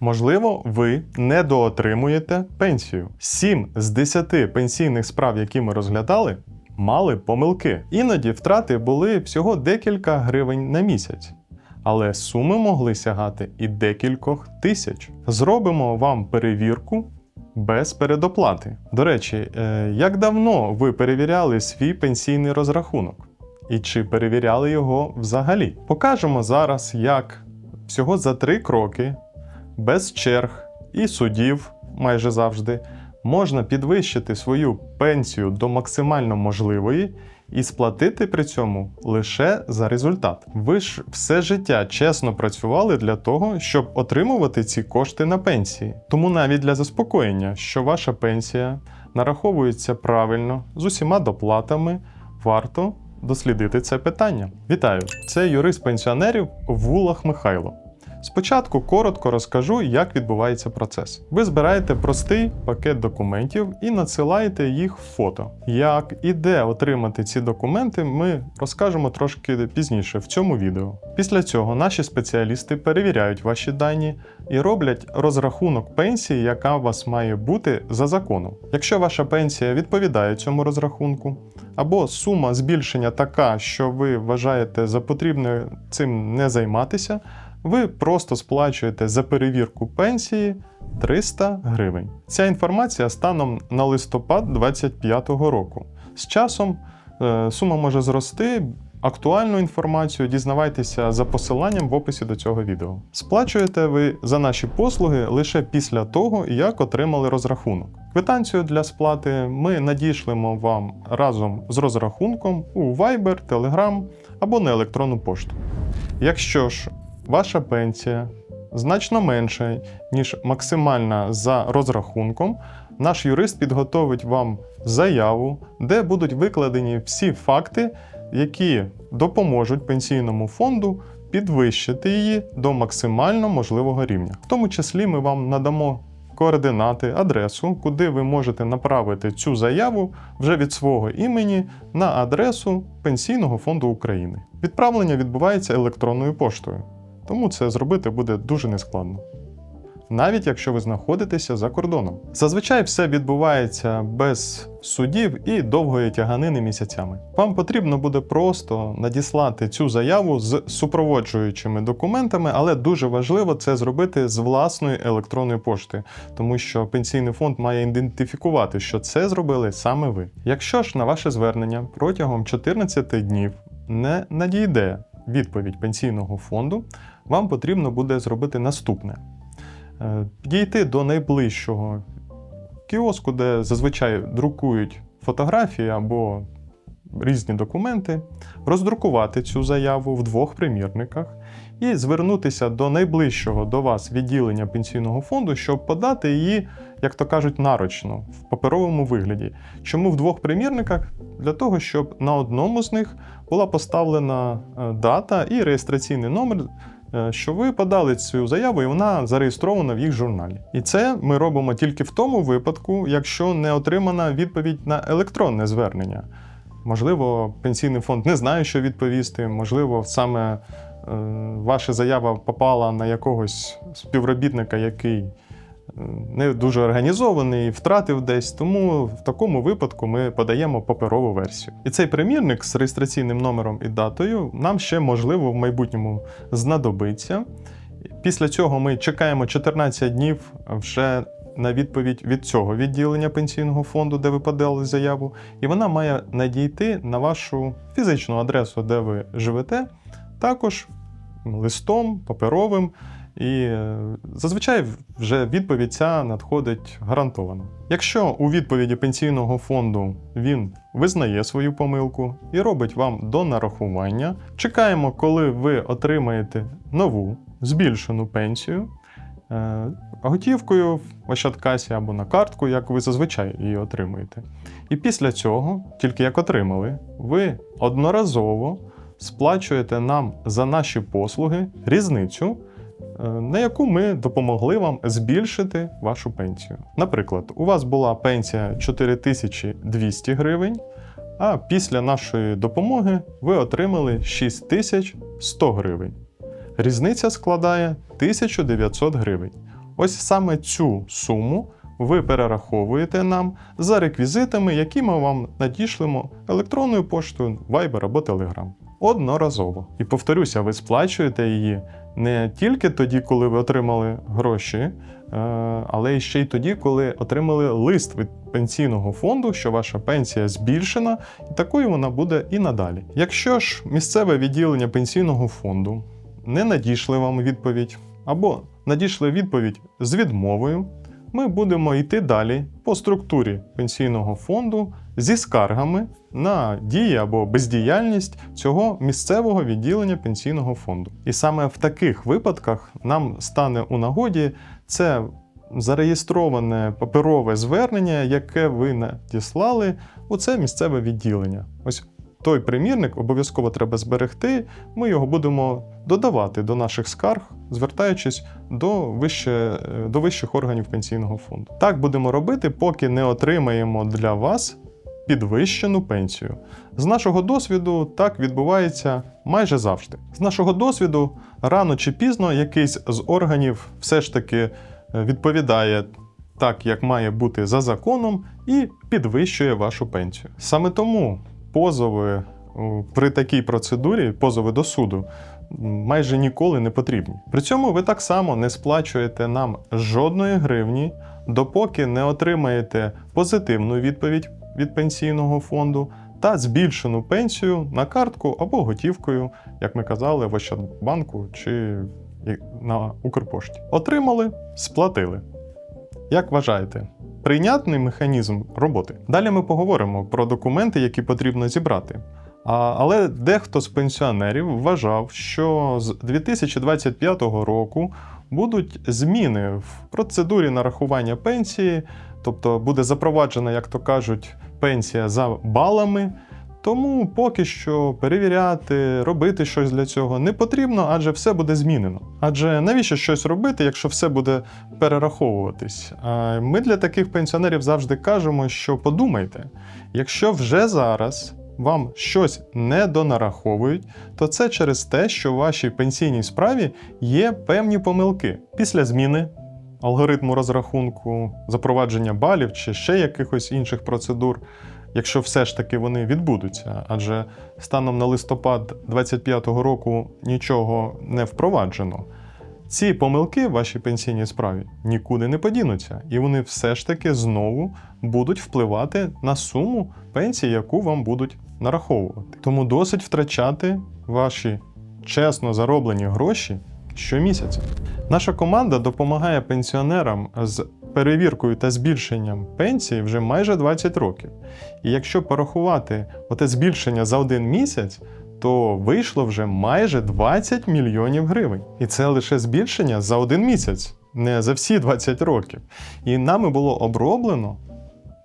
Можливо, ви недоотримуєте пенсію. 7 з 10 пенсійних справ, які ми розглядали, мали помилки. Іноді втрати були всього декілька гривень на місяць. Але суми могли сягати і декількох тисяч. Зробимо вам перевірку без передоплати. До речі, е, як давно ви перевіряли свій пенсійний розрахунок? І чи перевіряли його взагалі? Покажемо зараз, як всього за три кроки, без черг і судів майже завжди, можна підвищити свою пенсію до максимально можливої і сплатити при цьому лише за результат. Ви ж все життя чесно працювали для того, щоб отримувати ці кошти на пенсії. Тому навіть для заспокоєння, що ваша пенсія нараховується правильно з усіма доплатами, варто дослідити це питання. Вітаю! Це юрист пенсіонерів Вулах Михайло. Спочатку коротко розкажу, як відбувається процес. Ви збираєте простий пакет документів і надсилаєте їх в фото. Як і де отримати ці документи, ми розкажемо трошки пізніше в цьому відео. Після цього наші спеціалісти перевіряють ваші дані і роблять розрахунок пенсії, яка у вас має бути за законом. Якщо ваша пенсія відповідає цьому розрахунку, або сума збільшення така, що ви вважаєте за потрібне цим не займатися, ви просто сплачуєте за перевірку пенсії 300 гривень. Ця інформація станом на листопад 2025 року. З часом е, сума може зрости. Актуальну інформацію дізнавайтеся за посиланням в описі до цього відео. Сплачуєте ви за наші послуги лише після того, як отримали розрахунок. Квитанцію для сплати ми надішлемо вам разом з розрахунком у Viber, Telegram або на електронну пошту. Якщо ж ваша пенсія значно менша, ніж максимальна за розрахунком, наш юрист підготовить вам заяву, де будуть викладені всі факти, які допоможуть пенсійному фонду підвищити її до максимально можливого рівня. В тому числі ми вам надамо координати, адресу, куди ви можете направити цю заяву вже від свого імені на адресу Пенсійного фонду України. Відправлення відбувається електронною поштою, тому це зробити буде дуже нескладно. Навіть якщо ви знаходитеся за кордоном. Зазвичай все відбувається без судів і довгої тяганини місяцями. Вам потрібно буде просто надіслати цю заяву з супроводжуючими документами, але дуже важливо це зробити з власної електронної пошти, тому що пенсійний фонд має ідентифікувати, що це зробили саме ви. Якщо ж на ваше звернення протягом 14 днів не надійде відповідь пенсійного фонду, вам потрібно буде зробити наступне. Е, Підійти до найближчого кіоску, де зазвичай друкують фотографії або різні документи, роздрукувати цю заяву в двох примірниках і звернутися до найближчого до вас відділення пенсійного фонду, щоб подати її, як то кажуть, нарочно в паперовому вигляді. Чому в двох примірниках? Для того, щоб на одному з них була поставлена е, дата і реєстраційний номер е, що ви подали цю заяву, і вона зареєстрована в їх журналі. І це ми робимо тільки в тому випадку, якщо не отримана відповідь на електронне звернення. Можливо, пенсійний фонд не знає, що відповісти, можливо, саме е, ваша заява попала на якогось співробітника, який е, не дуже організований, втратив десь. Тому в такому випадку ми подаємо паперову версію. І цей примірник з реєстраційним номером і датою нам ще можливо в майбутньому знадобиться. Після цього ми чекаємо 14 днів вже на відповідь від цього відділення пенсійного фонду, де ви подали заяву, і вона має надійти на вашу фізичну адресу, де ви живете, також листом, паперовим. І е, зазвичай вже відповідь ця надходить гарантовано. Якщо у відповіді пенсійного фонду він визнає свою помилку і робить вам донарахування, чекаємо, коли ви отримаєте нову збільшену пенсію готівкою в Ощадкасі або на картку, як ви зазвичай її отримуєте. І після цього, тільки як отримали, ви одноразово сплачуєте нам за наші послуги різницю. е, На яку ми допомогли вам збільшити вашу пенсію. Наприклад, у вас була пенсія 4200 гривень, а після нашої допомоги ви отримали 6100 гривень. Різниця складає 1900 гривень. Ось саме цю суму ви перераховуєте нам за реквізитами, які ми вам надішлемо електронною поштою, Viber або Telegram. Одноразово. І повторюся, ви сплачуєте її не тільки тоді, коли ви отримали гроші, е, але і ще й тоді, коли отримали лист від пенсійного фонду, що ваша пенсія збільшена, і такою вона буде і надалі. Якщо ж місцеве відділення пенсійного фонду не надійшли вам відповідь, або надійшли відповідь з відмовою, ми будемо йти далі по структурі пенсійного фонду зі скаргами на дії або бездіяльність цього місцевого відділення пенсійного фонду. І саме в таких випадках нам стане у нагоді це зареєстроване паперове звернення, яке ви надіслали у це місцеве відділення. Ось той примірник обов'язково треба зберегти. Ми його будемо додавати до наших скарг, звертаючись до, вище, е, до вищих органів пенсійного фонду. Так будемо робити, поки не отримаємо для вас підвищену пенсію. З нашого досвіду так відбувається майже завжди. З нашого досвіду, рано чи пізно якийсь з органів все ж таки е, відповідає так, як має бути за законом, і підвищує вашу пенсію. Саме тому позови при такій процедурі, позови до суду, майже ніколи не потрібні. При цьому ви так само не сплачуєте нам жодної гривні, допоки не отримаєте позитивну відповідь від пенсійного фонду та збільшену пенсію на картку або готівкою, як ми казали, в Ощадбанку чи на Укрпошті. Отримали, сплатили. Як вважаєте, прийнятний механізм роботи? Далі ми поговоримо про документи, які потрібно зібрати. А, але дехто з пенсіонерів вважав, що з 2025 року будуть зміни в процедурі нарахування пенсії, тобто буде запроваджена, як то кажуть, пенсія за балами. Тому поки що перевіряти, робити щось для цього не потрібно, адже все буде змінено. Адже навіщо щось робити, якщо все буде перераховуватись? А Ми для таких пенсіонерів завжди кажемо, що подумайте, якщо вже зараз вам щось не донараховують, то це через те, що в вашій пенсійній справі є певні помилки після зміни. Алгоритму розрахунку, запровадження балів чи ще якихось інших процедур, якщо все ж таки вони відбудуться. Адже станом на листопад 2025 року нічого не впроваджено. Ці помилки в вашій пенсійній справі нікуди не подінуться, і вони все ж таки знову будуть впливати на суму пенсії, яку вам будуть нараховувати. Тому досить втрачати ваші чесно зароблені гроші щомісяця. Наша команда допомагає пенсіонерам з перевіркою та збільшенням пенсії вже майже 20 років. І якщо порахувати оте збільшення за один місяць, то вийшло вже майже 20 мільйонів гривень. І це лише збільшення за один місяць, не за всі 20 років. І нами було оброблено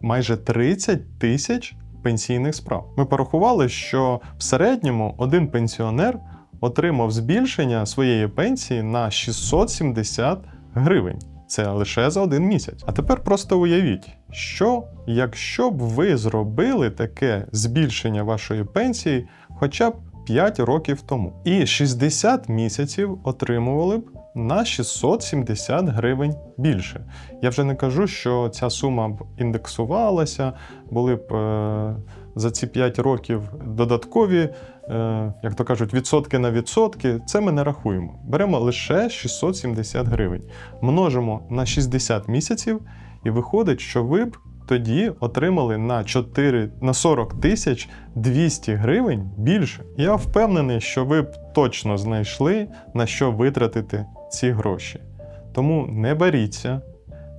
майже 30 тисяч пенсійних справ. Ми порахували, що в середньому один пенсіонер отримав збільшення своєї пенсії на 670 гривень. Це лише за один місяць. А тепер просто уявіть, що якщо б ви зробили таке збільшення вашої пенсії хоча б 5 років тому, і 60 місяців отримували б на 670 гривень більше. Я вже не кажу, що ця сума б індексувалася, були б е, за ці 5 років додаткові, е, як то кажуть, відсотки на відсотки. Це ми не рахуємо. Беремо лише 670 гривень, множимо на 60 місяців, і виходить, що ви б тоді отримали на 4, на 40 тисяч 200 гривень більше. Я впевнений, що ви б точно знайшли на що витратити ці гроші. Тому не боріться,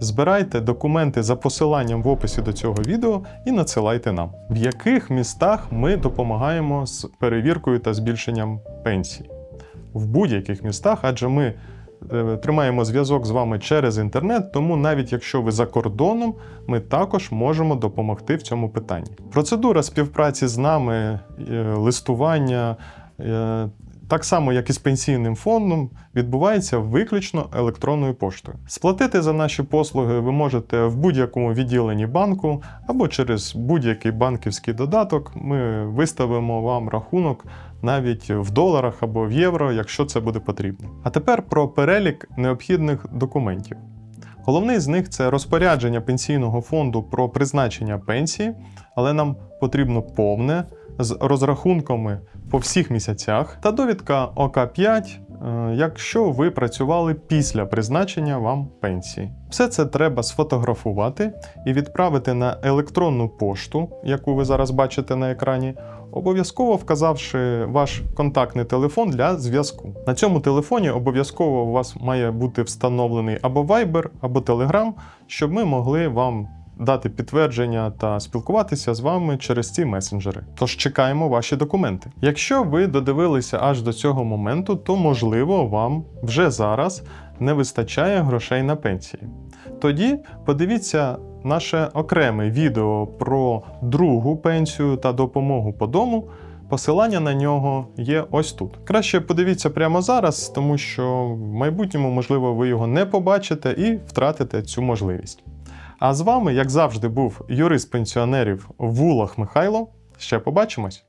збирайте документи за посиланням в описі до цього відео і надсилайте нам, в яких містах ми допомагаємо з перевіркою та збільшенням пенсій. В будь-яких містах, адже ми е, тримаємо зв'язок з вами через інтернет, тому навіть якщо ви за кордоном, ми також можемо допомогти в цьому питанні. Процедура співпраці з нами, е, листування. Так само, як і з пенсійним фондом, відбувається виключно електронною поштою. Сплатити за наші послуги ви можете в будь-якому відділенні банку або через будь-який банківський додаток. Ми виставимо вам рахунок навіть в доларах або в євро, якщо це буде потрібно. А тепер про перелік необхідних документів. Головний з них це розпорядження пенсійного фонду про призначення пенсії, але нам потрібно повне з розрахунками по всіх місяцях та довідка ОК5, е, якщо ви працювали після призначення вам пенсії. Все це треба сфотографувати і відправити на електронну пошту, яку ви зараз бачите на екрані, обов'язково вказавши ваш контактний телефон для зв'язку. На цьому телефоні обов'язково у вас має бути встановлений або Viber, або Telegram, щоб ми могли вам дати підтвердження та спілкуватися з вами через ці месенджери. Тож чекаємо ваші документи. Якщо ви додивилися аж до цього моменту, то можливо вам вже зараз не вистачає грошей на пенсії. Тоді подивіться наше окреме відео про другу пенсію та допомогу по дому. Посилання на нього є ось тут. Краще подивіться прямо зараз, тому що в майбутньому, можливо, ви його не побачите і втратите цю можливість. А з вами, як завжди, був юрист пенсіонерів Вулах Михайло. Ще побачимось!